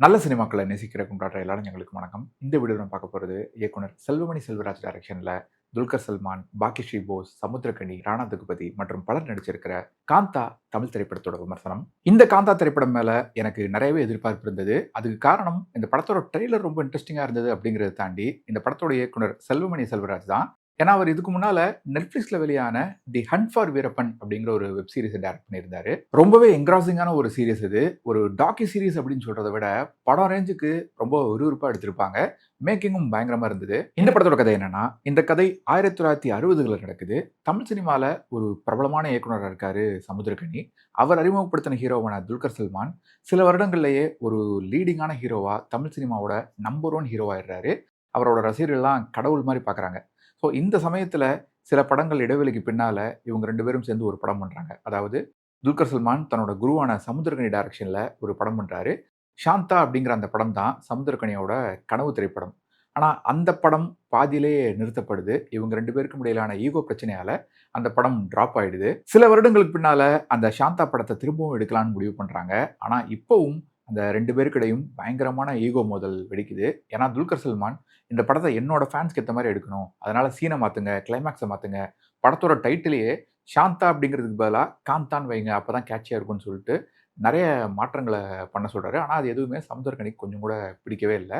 நல்ல சினிமாக்களை நேசிக்கிற கொண்டாடுற எல்லாரும் எங்களுக்கு வணக்கம். இந்த வீடியோ நம்ம பார்க்க போகிறது இயக்குனர் செல்வமணி செல்வராஜ் டைரக்ஷனில் துல்கர் சல்மான் பாக்கிஸ்ரீ போஸ் சமுத்திரக்கனி ராணா தகுபதி மற்றும் பலர் நடிச்சிருக்கிற காந்தா தமிழ் திரைப்படத்தோட விமர்சனம். இந்த காந்தா திரைப்படம் மேலே எனக்கு நிறையவே எதிர்பார்ப்பு இருந்தது. அதுக்கு காரணம் இந்த படத்தோட ட்ரெய்லர் ரொம்ப இன்ட்ரெஸ்டிங்காக இருந்தது அப்படிங்கிறத தாண்டி இந்த படத்தோட இயக்குனர் செல்வமணி செல்வராஜ் தான். ஏன்னா அவர் இதுக்கு முன்னால நெட்ஃபிளிக்ஸ்ல வெளியான தி ஹண்ட் ஃபார் வீரப்பன் அப்படிங்கிற ஒரு வெப் சீரிஸை டேரக்ட் பண்ணியிருந்தாரு. ரொம்பவே என்க்ராசிங்கான ஒரு சீரிஸ் இது. ஒரு டாக்கி சீரிஸ் அப்படின்னு சொல்றதை விட படம் ரேஞ்சுக்கு ரொம்ப விறுவிறுப்பா எடுத்திருப்பாங்க. மேக்கிங்கும் பயங்கரமா இருந்தது. இந்த படத்தோட கதை என்னன்னா இந்த கதை ஆயிரத்தி தொள்ளாயிரத்தி அறுபதுகளில் நடக்குது. தமிழ் சினிமால ஒரு பிரபலமான இயக்குனராக இருக்காரு சமுத்திரகனி அவர் அறிமுகப்படுத்தின ஹீரோவான துல்கர் சல்மான். சில வருடங்கள்லேயே ஒரு லீடிங்கான ஹீரோவா தமிழ் சினிமாவோட நம்பர் ஒன் ஹீரோவாயிடுறாரு அவரோட ரசிகர்கள்லாம் கடவுள் மாதிரி பார்க்குறாங்க. ஸோ இந்த சமயத்தில் சில படங்கள் இடைவெளிக்கு பின்னால் இவங்க ரெண்டு பேரும் சேர்ந்து ஒரு படம் பண்ணுறாங்க அதாவது துல்கர் சல்மான் தன்னோட குருவான சமுத்திரகனி டைரக்ஷனில் ஒரு படம் பண்ணுறாரு சாந்தா அப்படிங்கிற அந்த படம் தான் சமுத்திரகனியோட கனவு திரைப்படம். ஆனால் அந்த படம் பாதியிலேயே நிறுத்தப்படுது. இவங்க ரெண்டு பேருக்கும் இடையிலான ஈகோ பிரச்சனையால் அந்த படம் ட்ராப் ஆகிடுது சில வருடங்களுக்கு பின்னால் அந்த சாந்தா படத்தை திரும்பவும் எடுக்கலாம்னு முடிவு பண்ணுறாங்க ஆனால் இப்போவும் அந்த ரெண்டு பேருக்கிடையும் பயங்கரமான ஈகோ மோதல் வெடிக்குது. ஏன்னா துல்கர் சல்மான் இந்த படத்தை என்னோட ஃபேன்ஸ்க்கு ஏற்ற மாதிரி எடுக்கணும். அதனால சீனை மாற்றுங்க கிளைமேக்ஸை மாற்றுங்க படத்தோட டைட்டிலேயே சாந்தா அப்படிங்கிறதுக்கு பதிலாக காந்தான் வைங்க அப்பதான் கேட்சியாக இருக்கும்னு சொல்லிட்டு நிறைய மாற்றங்களை பண்ண சொல்கிறாரு ஆனால் அது எதுவுமே சமுதர்கனிக்கு கொஞ்சம் கூட பிடிக்கவே இல்லை.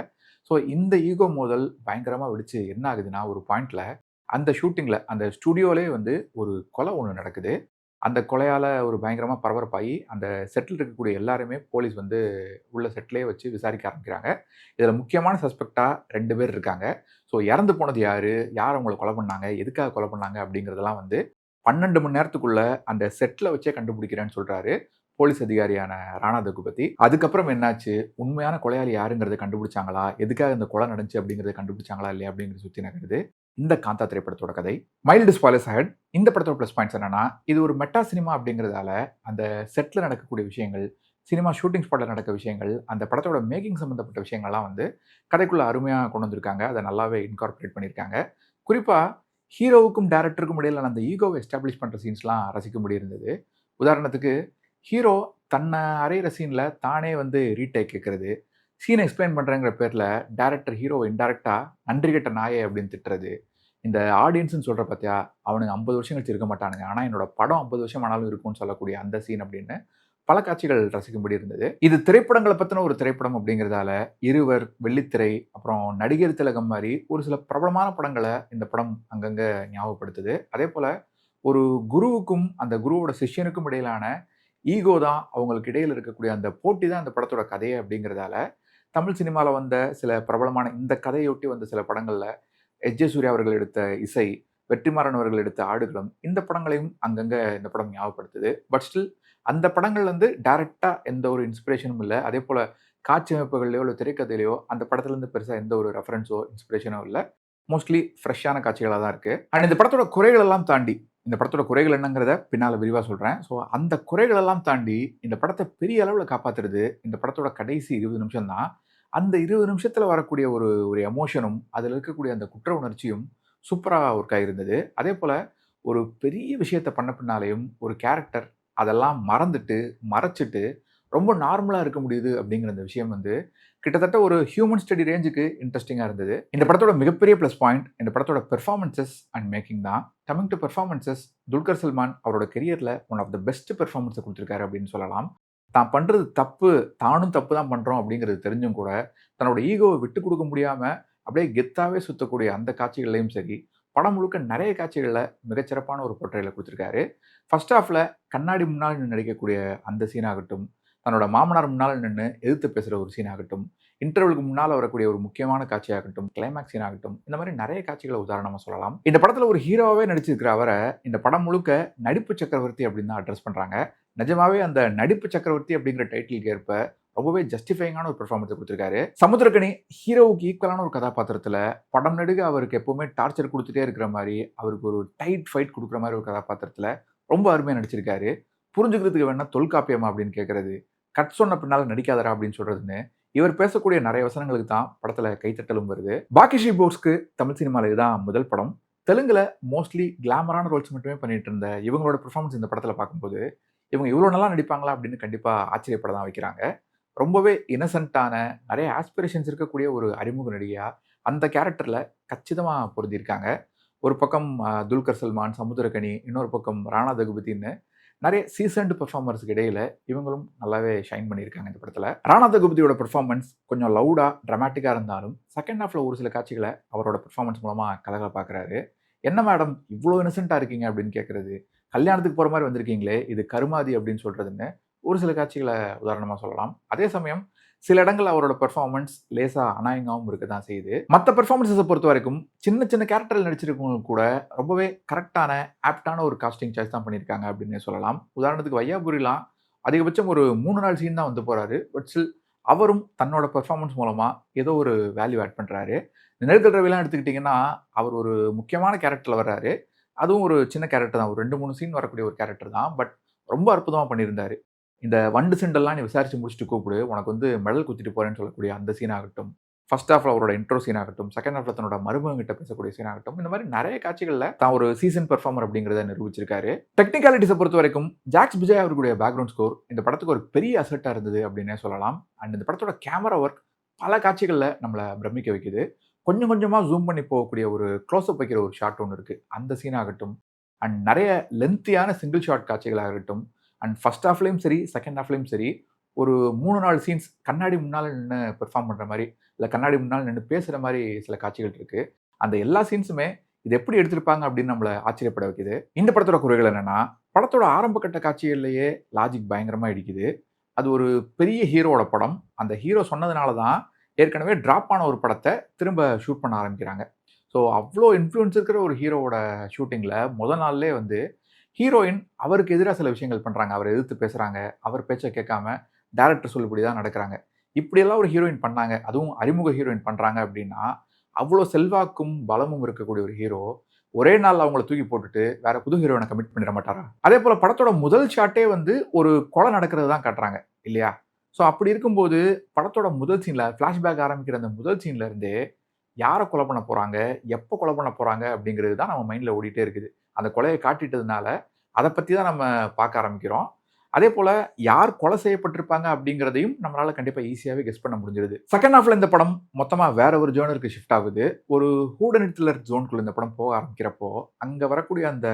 ஸோ இந்த ஈகோ மோதல் பயங்கரமாக வெடிச்சு என்ன ஆகுதுன்னா ஒரு பாயிண்டில் அந்த ஷூட்டிங்கில் அந்த ஸ்டுடியோலே வந்து ஒரு கொலை ஒன்று நடக்குது. அந்த கொலையால் ஒரு பயங்கரமாக பரபரப்பாகி அந்த செட்டில் இருக்கக்கூடிய எல்லாருமே போலீஸ் வந்து உள்ள செட்டிலே வச்சு விசாரிக்க ஆரம்பிக்கிறாங்க. இதில் முக்கியமான சஸ்பெக்டாக ரெண்டு பேர் இருக்காங்க. ஸோ இறந்து போனது யார்? யார் அவங்களை கொலை பண்ணாங்க? எதுக்காக கொலை பண்ணாங்க? அப்படிங்கிறதெல்லாம் வந்து பன்னெண்டு மணி நேரத்துக்குள்ளே அந்த செட்டில் வச்சே கண்டுபிடிக்கிறேன்னு சொல்கிறாரு போலீஸ் அதிகாரியான ராணா தகுபதி. அதுக்கப்புறம் என்னாச்சு? உண்மையான கொலையாளி யாருங்கிறத கண்டுபிடிச்சாங்களா? எதுக்காக இந்த கொலை நடந்துச்சு அப்படிங்கிறத கண்டுபிடிச்சாங்களா இல்லையா அப்படிங்கிறத சுற்றி நகருது. இந்த காந்தா திரைப்படத்தோட கதை. மைல்டு ஸ்பாய்லஸ் ஹெட் இந்த படத்தோட ப்ளஸ் பாயிண்ட்ஸ் என்னன்னா இது ஒரு மெட்டா சினிமா அப்படிங்கிறதால அந்த செட்டில் நடக்கக்கூடிய விஷயங்கள் சினிமா ஷூட்டிங் ஸ்பாட்டில் நடக்க விஷயங்கள் அந்த படத்தோட மேக்கிங் சம்மந்தப்பட்ட விஷயங்கள்லாம் வந்து கதைக்குள்ளே அருமையாக கொண்டு வந்திருக்காங்க. அதை நல்லாவே இன்கார்பரேட் பண்ணியிருக்காங்க குறிப்பாக ஹீரோவுக்கும் டேரக்டருக்கும் இடையில அந்த ஈகோவை எஸ்டாப்ளிஷ் பண்ணுற சீன்ஸ்லாம் ரசிக்க முடியிருந்தது. உதாரணத்துக்கு ஹீரோ தன்னை அறையிற சீனில் தானே வந்து ரீடேக் கேட்குறது சீனை எக்ஸ்பிளைன் பண்ணுறேங்கிற பேரில் டேரக்டர் ஹீரோ இன்டெரக்டாக நன்றி கெட்ட நாயே அப்படின்னு திட்டுறது. இந்த ஆடியன்ஸ்னு சொல்கிற பார்த்தியா அவனுக்கு ஐம்பது வருஷம் கழிச்சு இருக்க மாட்டானுங்க. ஆனால் என்னோட படம் ஐம்பது வருஷம் ஆனாலும் இருக்கும்னு சொல்லக்கூடிய அந்த சீன் அப்படின்னு பல காட்சிகள் ரசிக்கும்படி இருந்தது. இது திரைப்படங்களை பற்றின ஒரு திரைப்படம் அப்படிங்கிறதால இருவர் வெள்ளித்திரை அப்புறம் நடிகர் திலகம் மாதிரி ஒரு சில பிரபலமான படங்களை இந்த படம் அங்கங்கே ஞாபகப்படுத்துது. அதே போல் ஒரு குருவுக்கும் அந்த குருவோட சிஷ்யனுக்கும் இடையிலான ஈகோ தான் அவங்களுக்கு இடையில் இருக்கக்கூடிய அந்த போட்டி தான் அந்த படத்தோட கதையை அப்படிங்கிறதால தமிழ் சினிமாவில் வந்த சில பிரபலமான இந்த கதையொட்டி வந்த சில படங்களில் எஸ் ஜே. சூர்யா அவர்கள் எடுத்த இசை வெற்றிமாறன் அவர்கள் எடுத்த ஆடுகளும் இந்த படங்களையும் அங்கங்கே இந்த படம் ஞாபகப்படுத்துது. பட் ஸ்டில் அந்த படங்கள் வந்து டைரெக்டாக எந்த ஒரு இன்ஸ்பிரேஷனும் இல்லை. அதே போல் காட்சி அமைப்புகள்லையோ இல்லை திரைக்கதையிலையோ அந்த படத்துலேருந்து பெருசாக எந்த ஒரு ரெஃபரன்ஸோ இன்ஸ்பிரேஷனோ இல்லை. மோஸ்ட்லி ஃப்ரெஷ்ஷான காட்சிகளாக தான் இருக்குது அண்ட் இந்த படத்தோட குறைகள் எல்லாம் தாண்டி இந்த படத்தோட குறைகள் என்னங்கிறத பின்னால் விரிவாக சொல்கிறேன் ஸோ அந்த குறைகள் எல்லாம் தாண்டி இந்த படத்தை பெரிய அளவில் காப்பாற்றுறது இந்த படத்தோட கடைசி இருபது நிமிஷம் தான் அந்த இருபது நிமிஷத்தில் வரக்கூடிய ஒரு ஒரு எமோஷனும் அதில் இருக்கக்கூடிய அந்த குற்ற உணர்ச்சியும் சூப்பராக ஒர்க் இருந்தது அதே போல் ஒரு பெரிய விஷயத்தை பண்ண பின்னாலேயும் ஒரு கேரக்டர் அதெல்லாம் மறந்துட்டு மறைச்சிட்டு ரொம்ப நார்மலாக இருக்க முடியுது அப்படிங்கிற அந்த விஷயம் வந்து கிட்டத்தட்ட ஒரு ஹியூமன் ஸ்டடி ரேஞ்சுக்கு இன்ட்ரெஸ்டிங்காக இருந்தது. இந்த படத்தோட மிகப்பெரிய ப்ளஸ் பாயிண்ட் இந்த படத்தோட பெர்ஃபார்மன்சஸ் அண்ட் மேக்கிங் தான் coming to performances Dulquer Salmaan அவரோட கெரியரில் ஒன் ஆஃப் த பெஸ்ட் பெர்ஃபார்மன்ஸை கொடுத்துருக்காரு அப்படின்னு சொல்லலாம். தான் பண்ணுறது தப்பு தானும் தப்பு தான் பண்ணுறோம் அப்படிங்கிறது தெரிஞ்சும் கூட தன்னோட ஈகோவை விட்டு கொடுக்க முடியாமல் அப்படியே கெத்தாவே சுற்றக்கூடிய அந்த காட்சிகள்லையும் சரி படம் முழுக்க நிறைய காட்சிகளில் மிகச்சிறப்பான ஒரு பொற்றையில் கொடுத்துருக்காரு. ஃபர்ஸ்ட் ஹாஃபில் கண்ணாடி முன்னாடி நடிக்கக்கூடிய அந்த சீனாகட்டும் தன்னோட மாமனார் முன்னால் நின்று எதிர்த்து பேசுகிற ஒரு சீன் ஆகட்டும் இன்டர்வலுக்கு முன்னால் வரக்கூடிய ஒரு முக்கியமான காட்சியாகட்டும் கிளைமேக்ஸ் சீன் ஆகட்டும் இந்த மாதிரி நிறைய காட்சிகளை உதாரணமாக சொல்லலாம். இந்த படத்தில் ஒரு ஹீரோவாகவே நடிச்சிருக்கிற அவரை இந்த படம் முழுக்க நடிப்பு சக்கரவர்த்தி அப்படின்னு தான் அட்ரஸ் பண்ணுறாங்க நிஜமாவே அந்த நடிப்பு சக்கரவர்த்தி அப்படிங்கிற டைட்டிலுக்கு ஏற்ப ரொம்பவே ஜஸ்டிஃபைங்கான ஒரு பெர்ஃபார்மன்ஸ் கொடுத்துருக்காரு. சமுத்திரக்கணி ஹீரோவுக்கு ஈக்குவலான ஒரு கதாபாத்திரத்தில் படம் நடுக அவருக்கு எப்போவுமே டார்ச்சர் கொடுத்துட்டே இருக்கிற மாதிரி அவருக்கு ஒரு டைட் ஃபைட் கொடுக்குற மாதிரி ஒரு கதாபாத்திரத்தில் ரொம்ப அருமையாக நடிச்சிருக்காரு. புரிஞ்சுக்கிறதுக்கு வேணால் தொல்காப்பியமா அப்படின்னு கேட்குறது கட் சொன்ன பின்னால் நடிக்காதரா அப்படின்னு சொல்கிறதுன்னு இவர் பேசக்கூடிய நிறைய வசனங்களுக்கு தான் படத்தில் கைத்தட்டலும் வருது. பாக்கிஷி போஸ்க்கு தமிழ் சினிமாவில் இதுதான் முதல் படம். தெலுங்கில் மோஸ்ட்லி கிளாமரான ரோல்ஸ் மட்டுமே பண்ணிட்டு இருந்த இவங்களோட பெர்ஃபார்மன்ஸ் இந்த படத்தில் பார்க்கும்போது இவங்க இவ்வளோ நல்லா நடிப்பாங்களா அப்படின்னு கண்டிப்பாக ஆச்சரியப்பட தான் வைக்கிறாங்க. ரொம்பவே இன்னசென்ட்டான நிறைய ஆஸ்பிரேஷன்ஸ் இருக்கக்கூடிய ஒரு அறிமுக நடிகையாக அந்த கேரக்டரில் கச்சிதமாக பொருந்தியிருக்காங்க. ஒரு பக்கம் துல்கர் சல்மான், சமுத்திரக்கனி, இன்னொரு பக்கம் ராணா தகுபதின்னு நிறைய சீசன்டு பெர்ஃபார்மர்ஸ்க்கு இடையில இவங்களும் நல்லாவே ஷைன் பண்ணியிருக்காங்க இந்த படத்தில் ராணா தகுபதியோட பெர்ஃபார்மன்ஸ் கொஞ்சம் லவுடாக ட்ரமாட்டிக்காக இருந்தாலும், செகண்ட் ஹாஃப்ல ஒரு சில காட்சிகளை அவரோட பெர்ஃபார்மன்ஸ் மூலமாக மூலமா கலகலப்பாக்குறாரு. "என்ன மேடம் இவ்வளோ இன்னசென்ட்டா இருக்கீங்க?" அப்படின்னு கேட்குறது "கல்யாணத்துக்கு போகிற மாதிரி வந்திருக்கீங்களே, இது கருமாதி" அப்படின்னு சொல்கிறதுன்னு ஒரு சில காட்சிகளை உதாரணமாக சொல்லலாம். அதே சமயம் சில இடங்கள்ல அவரோட பெர்ஃபார்மன்ஸ் லேசா அநாயகமாவும் இருக்க தான் செய்யுது. மற்ற பெர்ஃபார்மன்ஸை பொறுத்த வரைக்கும் சின்ன சின்ன கேரக்டரில் நடிச்சிருக்கவங்க கூட ரொம்பவே கரெக்டான ஆப்டான ஒரு காஸ்டிங் சாய்ஸ் தான் பண்ணியிருக்காங்க அப்படின்னே சொல்லலாம். உதாரணத்துக்கு வையாபுரிலாம் அதிகபட்சம் ஒரு மூணு நாள் சீன் தான் வந்து போகிறாரு பட் ஸ்டில் அவரும் தன்னோட பெர்ஃபார்மன்ஸ் மூலமாக ஏதோ ஒரு வேல்யூ ஆட் பண்ணுறாரு நிழல்கள் ரவிலாம் எடுத்துக்கிட்டிங்கன்னா அவர் ஒரு முக்கியமான கேரக்டரில் வர்றாரு. அதுவும் ஒரு சின்ன கேரக்டர் தான். ஒரு 2, 3 சீன் வரக்கூடிய ஒரு கேரக்டர் தான். பட் ரொம்ப அற்புதமாக பண்ணியிருந்தாரு. இந்த வண்டு சிண்டெல்லாம் நீ விசாரிச்சு முடிச்சுட்டு கூப்பிடு. உனக்கு வந்து மெடல் குத்திட்டு போறேன்னு சொல்லக்கூடிய அந்த சீன் ஆகட்டும், ஃபர்ஸ்ட் ஹாஃப்ல அவரோட இன்ட்ரோ சீன் ஆகட்டும், செகண்ட் ஹாஃப்ல தன்னோட மருமகன்கிட்ட பேசக்கூடிய சீன் ஆகட்டும், இந்த மாதிரி நிறைய காட்சிகளில் தான் ஒரு சீசன் பெர்ஃபார்மர் அப்படிங்கிறத நிரூபிச்சிருக்காரு. டெக்னிக்காலிட்டிஸ பொறுத்தவரைக்கும் ஜாக்ஸ் விஜய் அவர்களுடைய பேக்ரவுண்ட் ஸ்கோர் இந்த படத்துக்கு ஒரு பெரிய அசெட்டா இருந்தது அப்படின்னே சொல்லலாம். அண்ட் இந்த படத்தோட கேமரா ஒர்க் பல காட்சிகளில் நம்மளை பிரமிக்க வைக்குது. கொஞ்சம் கொஞ்சமாக ஜூம் பண்ணி போகக்கூடிய ஒரு க்ளோஸ்அப் வைக்கிற ஒரு ஷாட் ஒன்று இருக்குது அந்த சீன் ஆகட்டும், அண்ட் நிறைய லென்த்தியான சிங்கிள் ஷாட் காட்சிகளாகட்டும், அண்ட் ஃபர்ஸ்ட் ஹாஃப்லயும் சரி, செகண்ட் ஹாஃப்லயும் சரி, ஒரு 3, 4 சீன்ஸ் கண்ணாடி முன்னால் நின்று பெர்ஃபார்ம் பண்ணுற மாதிரி இல்லை கண்ணாடி முன்னால் நின்று பேசுகிற மாதிரி சில காட்சிகள் இருக்குது அந்த எல்லா சீன்ஸுமே இது எப்படி எடுத்திருப்பாங்க அப்படின்னு நம்மளை ஆச்சரியப்பட வைக்குது. இந்த படத்தோட குறைகள் என்னென்னா படத்தோட ஆரம்ப கட்ட லாஜிக் பயங்கரமாக இடிக்குது. அது ஒரு பெரிய ஹீரோவோட படம். அந்த ஹீரோ சொன்னதுனால தான் ஏற்கனவே ட்ராப் ஆன ஒரு படத்தை திரும்ப ஷூட் பண்ண ஆரம்பிக்கிறாங்க. ஸோ அவ்வளோ இன்ஃப்ளூயன்ஸ் இருக்கிற ஒரு ஹீரோவோட ஷூட்டிங்கில் முதல் நாள்லயே வந்து ஹீரோயின் அவருக்கு எதிராக சில விஷயங்கள் பண்ணுறாங்க அவரை எதிர்த்து பேசுகிறாங்க அவர் பேச்சை கேட்காம டேரக்டர் சொல்லுபடி தான் நடக்கிறாங்க இப்படியெல்லாம் ஒரு ஹீரோயின் பண்ணாங்க. அதுவும் அறிமுக ஹீரோயின் பண்ணுறாங்க அப்படின்னா, அவ்வளோ செல்வாக்கும், பலமும் இருக்கக்கூடிய ஒரு ஹீரோ, ஒரே நாள் அவங்கள தூக்கி போட்டுட்டு வேற புது ஹீரோயினை கமிட் பண்ணிட மாட்டாரா? அதே போல் படத்தோட முதல் ஷாட்டே வந்து ஒரு கொலை நடக்கிறது தான் காட்டுறாங்க. இல்லையா? ஸோ அப்படி இருக்கும்போது படத்தோட முதல் சீனில் ஃப்ளாஷ்பேக் ஆரம்பிக்கிற அந்த முதல் சீன்லேருந்தே இருந்தே கொலை பண்ண போகிறாங்க எப்போ கொலை பண்ண போகிறாங்க அப்படிங்கிறது தான் நம்ம மைண்டில் ஓடிட்டே இருக்குது. அந்த கொலையை காட்டிட்டதுனால, அதை பற்றி தான் நம்ம பார்க்க ஆரம்பிக்கிறோம். அதே போல் யார் கொலை செய்யப்பட்டிருப்பாங்க அப்படிங்கிறதையும் நம்மளால் கண்டிப்பாக ஈஸியாகவே கெஸ் பண்ண முடிஞ்சிருது. செகண்ட் ஹாஃபில் இந்த படம் மொத்தமாக வேற ஒரு ஜோனருக்கு ஷிஃப்ட் ஆகுது. ஒரு ஹூடனிட் ஜோனுக்குள்ள இந்த படம் போக ஆரம்பிக்கிறப்போ, அங்கே வரக்கூடிய அந்த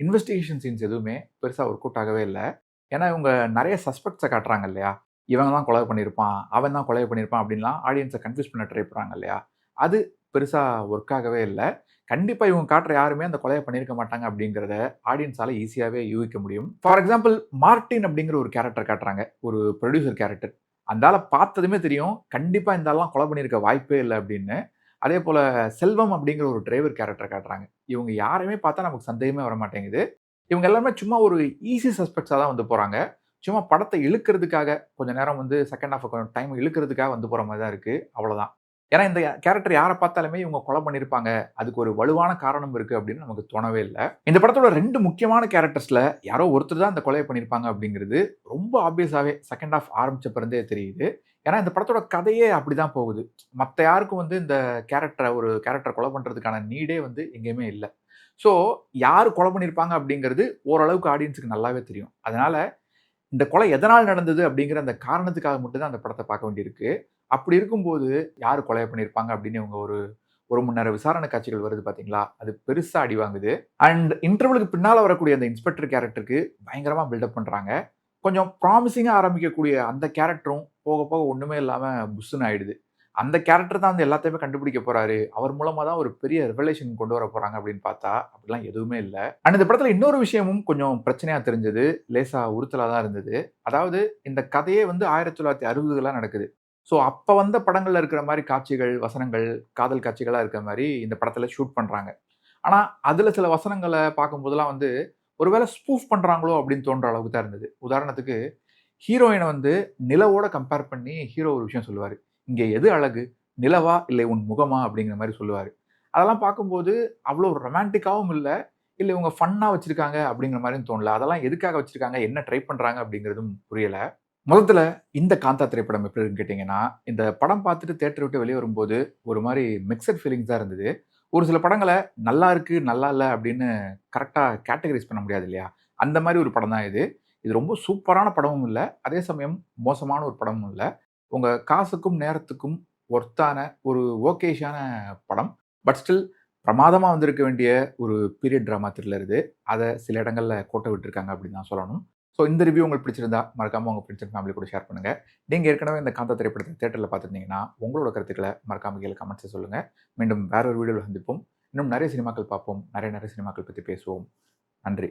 இன்வெஸ்டிகேஷன் சீன்ஸ் எதுவுமே பெருசாக ஒர்க் அவுட் ஆகவே இல்லை ஏன்னா இவங்க நிறைய சஸ்பெக்ட்ஸை காட்டுறாங்க இல்லையா? இவன் தான் கொலை பண்ணியிருப்பான். அவன் தான் கொலை பண்ணியிருப்பான் அப்படின்லாம் ஆடியன்ஸை கன்ஃப்யூஸ் பண்ண ட்ரை பண்ணுறாங்க இல்லையா? அது பெருசாக ஒர்க் ஆகவே இல்லை கண்டிப்பாக இவங்க காட்டுற யாருமே அந்த கொலையை பண்ணியிருக்க மாட்டாங்க அப்படிங்கிறத ஆடியன்ஸால் ஈஸியாகவே யூகிக்க முடியும். ஃபார் எக்ஸாம்பிள் மார்ட்டின் அப்படிங்கிற ஒரு கேரக்டர் காட்டுறாங்க. ஒரு ப்ரொடியூசர் கேரக்டர். அந்தால பார்த்ததுமே தெரியும். கண்டிப்பாக இந்தாலாம் கொலை பண்ணியிருக்க வாய்ப்பே இல்லை அப்படின்னு. அதே போல் செல்வம் அப்படிங்கிற ஒரு டிரைவர் கேரக்டர் காட்டுறாங்க. இவங்க யாரையுமே பார்த்தா நமக்கு சந்தேகமே வர மாட்டேங்குது. இவங்க எல்லாருமே சும்மா ஒரு ஈஸி சஸ்பெக்ட்ஸாக தான் வந்து போகிறாங்க சும்மா படத்தை இழுக்கிறதுக்காக கொஞ்ச நேரம் வந்து செகண்ட் ஹாஃப் கொஞ்சம் டைம் இழுக்கிறதுக்காக வந்து போகிற மாதிரி தான் இருக்குது அவ்வளோதான். ஏன்னா இந்த கேரக்டர் யாரை பார்த்தாலுமே இவங்க கொலை பண்ணியிருப்பாங்க. அதுக்கு ஒரு வலுவான காரணம் இருக்கு அப்படின்னு நமக்கு தோணவே இல்லை இந்த படத்தோட ரெண்டு முக்கியமான கேரக்டர்ஸ்ல யாரோ ஒருத்தர் தான் இந்த கொலையை பண்ணியிருப்பாங்க அப்படிங்கிறது ரொம்ப ஆப்வியஸாகவே செகண்ட் ஆஃப் ஆரம்பிச்சப்பறந்தே தெரியுது. ஏன்னா இந்த படத்தோட கதையே அப்படிதான் போகுது. மற்ற யாருக்கும் வந்து இந்த கேரக்டரை ஒரு கேரக்டரை கொலை பண்ணுறதுக்கான நீடே வந்து எங்கேயுமே இல்லை ஸோ யார் கொலை பண்ணியிருப்பாங்க அப்படிங்கிறது ஓரளவுக்கு ஆடியன்ஸ்க்கு நல்லாவே தெரியும். அதனால இந்த கொலை எதனால் நடந்தது அப்படிங்கிற அந்த காரணத்துக்காக மட்டும்தான் அந்த படத்தை பார்க்க வேண்டியிருக்கு. அப்படி இருக்கும்போது யார் கொலை பண்ணியிருப்பாங்க அப்படின்னு இவங்க ஒரு ஒரு மணி நேரம் விசாரணை காட்சிகள் வருது பார்த்தீங்களா? அது பெருசாக அடி வாங்குது. அண்ட் இன்டர்வலுக்கு பின்னால் வரக்கூடிய அந்த இன்ஸ்பெக்டர் கேரக்டருக்கு பயங்கரமாக பில்டப் பண்ணுறாங்க கொஞ்சம் ப்ராமிசிங்காக ஆரம்பிக்கக்கூடிய அந்த கேரக்டரும் போக போக ஒன்றுமே இல்லாமல் புஸ்ஸுன்னு ஆயிடுது. அந்த கேரக்டர் தான் வந்து எல்லாத்தையுமே கண்டுபிடிக்க போறாரு. அவர் மூலமா தான் ஒரு பெரிய ரிவலேஷன் கொண்டு வர போறாங்க அப்படின்னு பார்த்தா, அப்படிலாம் எதுவுமே இல்லை அண்ட் இந்த படத்துல இன்னொரு விஷயமும் கொஞ்சம் பிரச்சனையா தெரிஞ்சது. லேசா உறுத்தலா தான் இருந்தது. அதாவது இந்த கதையே வந்து 1960களா நடக்குது. ஸோ அப்போ வந்த படங்களில் இருக்கிற மாதிரி காட்சிகள், வசனங்கள், காதல் காட்சிகளாக இருக்கிற மாதிரி இந்த படத்தில் ஷூட் பண்ணுறாங்க ஆனால் அதில் சில வசனங்களை பார்க்கும்போதெல்லாம் வந்து, ஒருவேளை ஸ்பூஃப் பண்ணுறாங்களோ அப்படின்னு தோன்ற அளவுக்கு தான் இருந்தது. உதாரணத்துக்கு ஹீரோயினை வந்து நிலவோட கம்பேர் பண்ணி ஹீரோ ஒரு விஷயம் சொல்லுவார் "இங்கே எது அழகு? நிலவா? இல்லை உன் முகமா?" அப்படிங்கிற மாதிரி சொல்லுவார் அதெல்லாம் பார்க்கும்போது அவ்வளோ ரொமான்டிக்காகவும் இல்லை இல்லை இவங்க ஃபன்னாக வச்சுருக்காங்க அப்படிங்கிற மாதிரியும் தோணல. அதெல்லாம் எதுக்காக வச்சுருக்காங்க என்ன ட்ரை பண்ணுறாங்க அப்படிங்கிறதும் புரியலை முதல்ல இந்த காந்தா திரைப்படம் எப்படி இருக்குன்னு கேட்டிங்கன்னா இந்த படம் பார்த்துட்டு தேட்டர் விட்டு வெளியே வரும்போது ஒரு மாதிரி மிக்சட் ஃபீலிங்ஸ் தான் இருந்தது. ஒரு சில படங்களை நல்லா இருக்குது நல்லா இல்லை அப்படின்னு கரெக்டாக கேட்டகரைஸ் பண்ண முடியாது இல்லையா? அந்த மாதிரி ஒரு படம் தான் இது. இது ரொம்ப சூப்பரான படமும் இல்லை அதே சமயம் மோசமான ஒரு படமும் இல்லை உங்கள் காசுக்கும் நேரத்துக்கும் ஒர்த்தான ஒரு ஓகேஷான படம். பட் ஸ்டில் பிரமாதமாக வந்திருக்க வேண்டிய ஒரு பீரியட் ட்ராமா த்ரில்லர் இது. அதை சில இடங்களில் கோட்டை விட்டுருக்காங்க அப்படின்னு தான் சொல்லணும். ஸோ இந்த ரிவ்யூ உங்களுக்கு பிடிச்சிருந்தா மறக்காமல் உங்கள் ஃப்ரெண்ட்ஸ் ஃபேமிலி கூட ஷேர் பண்ணுங்கள் நீங்கள் ஏற்கனவே இந்த காந்த திரைப்படத்தை தேட்டரில் பார்த்துருந்தீங்கன்னா உங்களோட கருத்துக்களை மறக்காமல் கீழே கமெண்ட்ஸை சொல்லுங்கள் மீண்டும் வேற ஒரு வீடியோவில் சந்திப்போம். இன்னும் நிறைய சினிமாக்கள் பார்ப்போம். நிறைய நிறைய சினிமாக்கள் பற்றி பேசுவோம். நன்றி.